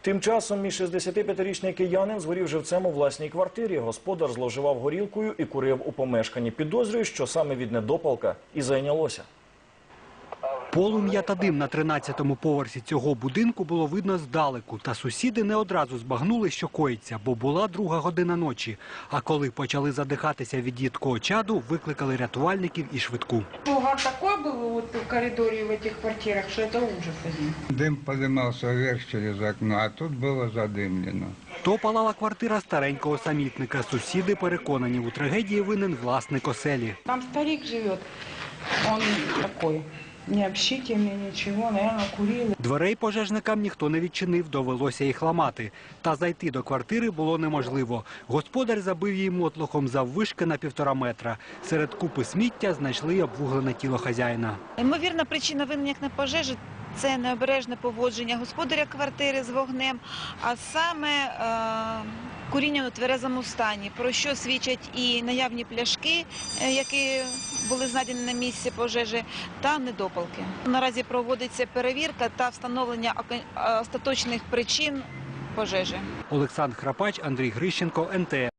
Тим часом мій 65-річний киянин згорів живцем у власній квартирі. Господар зловживав горілкою і курив у помешканні. Підозрюю, що саме від недопалка і зайнялося. Полум'я та дим на 13-му поверсі цього будинку було видно здалеку, та сусіди не одразу збагнули, що коїться, бо була друга година ночі. А коли почали задихатися від їдкого чаду, викликали рятувальників і швидку. Угар такой был вот в коридоре в этих квартирах, что это ужас один. Дым поднимался вверх через окно, а тут было задымлено. То палала квартира старенького самітника. Сусіди переконані, у трагедії винен власник оселі. Там старик живет, он такой, необщительный, ничего, наверное, курил. Дверей пожежникам ніхто не відчинив, довелося їх ламати. Та зайти до квартири було неможливо. Господар забив її мотлохом заввишки на півтора метра. Серед купи сміття знайшли обвуглене тіло хазяїна. Ймовірна причина виникнення пожежі це необережне поводження господаря квартири з вогнем, а саме е, куріння у тверезому стані, про що свідчать і наявні пляшки, е, які були знайдені на місці пожежі, та недопалки. Наразі проводиться перевірка та встановлення ока- остаточних причин пожежі. Олександр Храпач, Андрій Грищенко, НТ.